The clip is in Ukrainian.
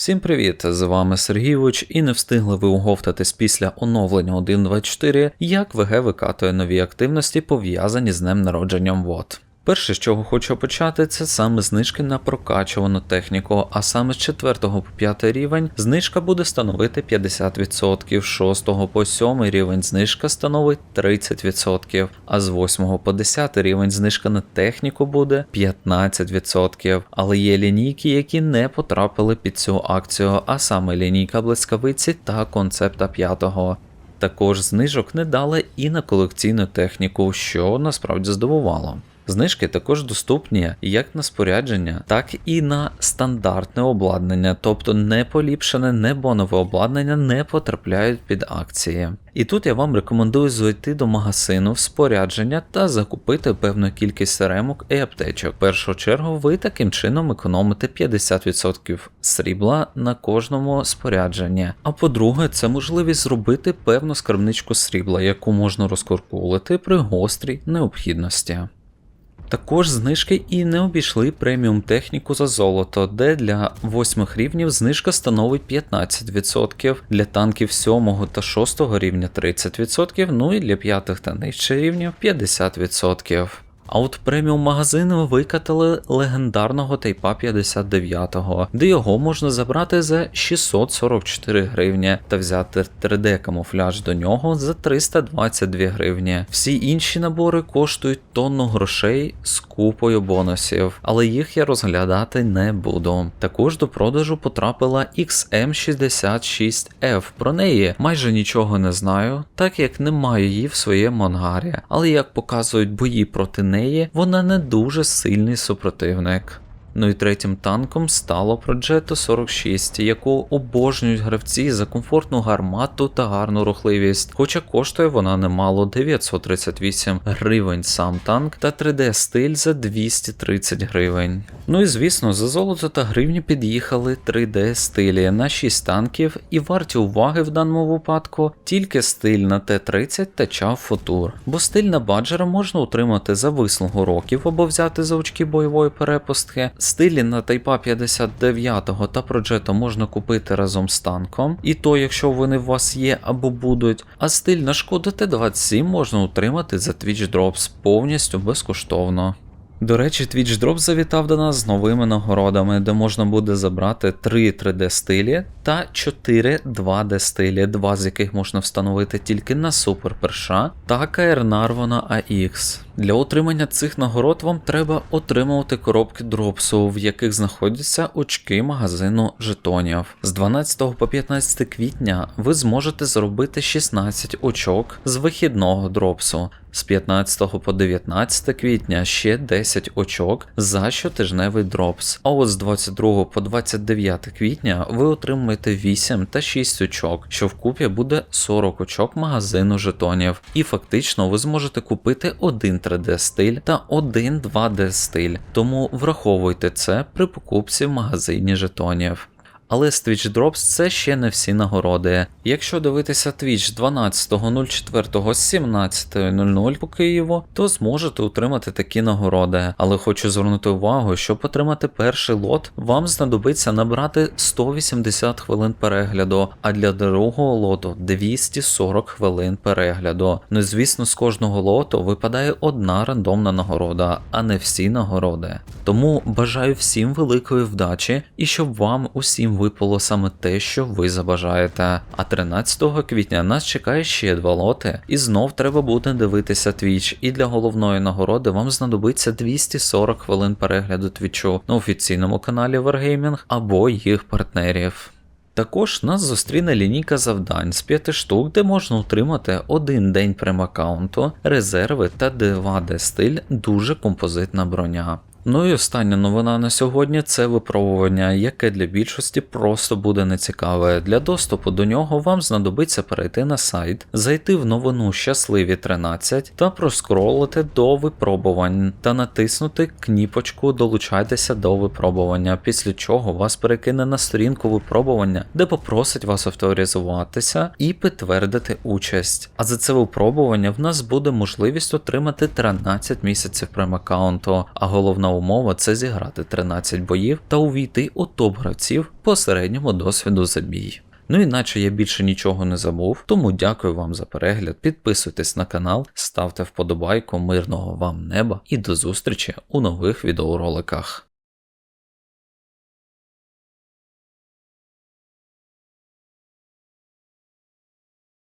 Всім привіт! З вами Сергійович, і не встигли ви оговтатись після оновлення 1.24, як ВГ викатує нові активності, пов'язані з днем народженням ВОД. Перше, з чого хочу почати, це саме знижки на прокачувану техніку, а саме з 4 по 5 рівень знижка буде становити 50%, з 6 по 7 рівень знижка становить 30%, а з 8 по 10 рівень знижка на техніку буде 15%. Але є лінійки, які не потрапили під цю акцію, а саме лінійка блискавиці та концепта 5. Також знижок не дали і на колекційну техніку, що насправді здивувало. Знижки також доступні як на спорядження, так і на стандартне обладнання, тобто не поліпшене, не бонове обладнання не потрапляють під акції. І тут я вам рекомендую зайти до магазину в спорядження та закупити певну кількість ремок і аптечок. В першу чергу ви таким чином економите 50% срібла на кожному спорядженні. А по-друге, це можливість зробити певну скарбничку срібла, яку можна розкуркулити при гострій необхідності. Також знижки і не обійшли преміум техніку за золото, де для восьмих рівнів знижка становить 15%, для танків 7 та 6 рівня 30%, ну і для 5 та нижче рівнів 50%. А от преміум магазини викатали легендарного Тайпа 59-го, де його можна забрати за 644 гривні та взяти 3D камуфляж до нього за 322 гривні. Всі інші набори коштують тонну грошей з купою бонусів, але їх я розглядати не буду. Також до продажу потрапила XM66F. Про неї майже нічого не знаю, так як не маю її в своєму ангарі, але як показують бої проти неї, вона не дуже сильний супротивник. Ну і третім танком стало Progetto 46, яку обожнюють гравці за комфортну гармату та гарну рухливість, хоча коштує вона немало 938 гривень сам танк та 3D стиль за 230 гривень. Ну і звісно, за золото та гривні під'їхали 3D стилі на 6 танків, і варті уваги в даному випадку тільки стиль на Т-30 та Чав Футур, бо стиль на баджера можна отримати за вислугу років або взяти за очки бойової перепустки. Стилі на Тайпа 59 та Progetto можна купити разом з танком, і то, якщо вони у вас є або будуть. А стиль на шкоду Т27 можна отримати за Twitch Drops повністю безкоштовно. До речі, Twitch Drop завітав до нас з новими нагородами, де можна буде забрати 3 3D стилі та 4 2D стилі, два з яких можна встановити тільки на Супер Перша та КР Нарвона AX. Для отримання цих нагород вам треба отримувати коробки дропсу, в яких знаходяться очки магазину жетонів. З 12 по 15 квітня ви зможете зробити 16 очок з вихідного дропсу. З 15 по 19 квітня ще 10 очок за щотижневий дропс. А от з 22 по 29 квітня ви отримаєте 8 та 6 очок, що вкупі буде 40 очок магазину жетонів. І фактично ви зможете купити один 3D стиль та один 2D стиль. Тому враховуйте це при покупці в магазині жетонів. Але з Twitch Drops це ще не всі нагороди. Якщо дивитися Twitch 12.04 з 17.00 по Києву, то зможете отримати такі нагороди. Але хочу звернути увагу, щоб отримати перший лот, вам знадобиться набрати 180 хвилин перегляду, а для другого лоту 240 хвилин перегляду. Ну звісно, з кожного лоту випадає одна рандомна нагорода, а не всі нагороди. Тому бажаю всім великої вдачі і щоб вам усім випало саме те, що ви забажаєте. А 13 квітня нас чекає ще два лоти, і знов треба буде дивитися Twitch. І для головної нагороди вам знадобиться 240 хвилин перегляду твічу на офіційному каналі Wargaming або їх партнерів. Також нас зустріне лінійка завдань з 5 штук, де можна отримати один день прем-аккаунту, резерви та 2D стиль, дуже композитна броня. Ну і остання новина на сьогодні це випробування, яке для більшості просто буде нецікаве. Для доступу до нього вам знадобиться перейти на сайт, зайти в новину Щасливі 13 та проскролити до випробувань та натиснути кніпочку Долучайтеся до випробування, після чого вас перекине на сторінку випробування, де попросить вас авторизуватися і підтвердити участь. А за це випробування в нас буде можливість отримати 13 місяців прем-аккаунту, а головна умова це зіграти 13 боїв та увійти у топ гравців по середньому досвіду за бій. Ну іначе я більше нічого не забув, тому дякую вам за перегляд. Підписуйтесь на канал, ставте вподобайку, мирного вам неба і до зустрічі у нових відеороликах.